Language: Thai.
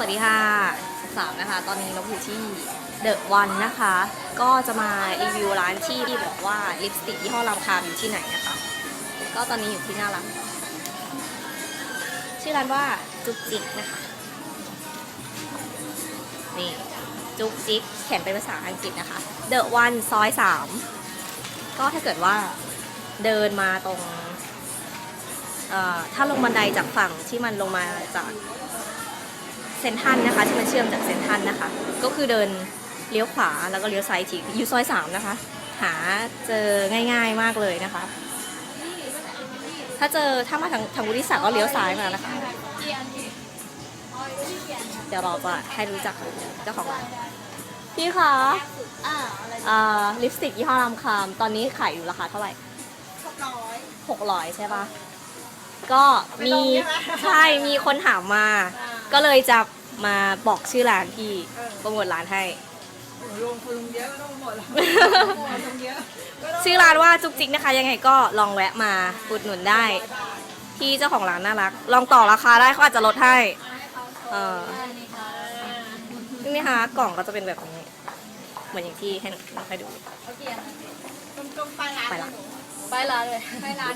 วัสดีค่ะสามนะคะ ตอนนี้เราอยู่ที่เดอะวันนะคะ ก็จะมารีวิวร้านที่ที่บอกว่าลิปสติกยี่ห้อลำคาอยู่ที่ไหนนะคะ ก็ตอนนี้อยู่ที่หน้าร้านชื่อร้านว่าจุกจิกนะคะ นี่จุกจิกเขียนเป็นภาษาอังกฤษนะคะเดอะวันซอยสามก็ถ้าเกิดว่าเดินมาตรงถ้าลงบันไดจากฝั่งที่มันลงมาจาก เซนทรันนะคะ ที่มันเชื่อมจากเซนทรันนะคะ ก็คือเดินเลี้ยวขวาแล้วก็เลี้ยวซ้ายอีกทีอยู่ซอยสามนะคะ หาเจอง่ายๆมากเลยนะคะ ถ้าเจอถ้ามาทางทางวุฒิศักดิ์ก็เลี้ยวซ้ายมานะคะ เดี๋ยวเราจะให้รู้จักเจ้าของร้านพี่คะอ่าอะไรเอ่อลิปสติกยี่ห้อลำคามตอนนี้ขายอยู่ราคาเท่าไหร่หกร้อยหกร้อยใช่ปะก็มีไม่ลงใช่ไหมใช่มีคนถามมา ก็เลยจะมาบอกชื่อร้านที่โปรโมทร้านให้ลงทุนเยอะก็ต้องหมดแล้วลงเยอะก็ต้องชื่อร้านว่าจุกจิกนะคะ ยังไงก็ลองแวะมาอุดหนุนได้ที่เจ้าของร้านน่ารัก ลองต่อราคาได้เขาอาจจะลดให้ เออนี่นะคะกล่องก็จะเป็นแบบนี้ เหมือนอย่างที่ให้หนูให้ดู ตรงๆไปร้านไปละไปร้านเลย ไปร้าน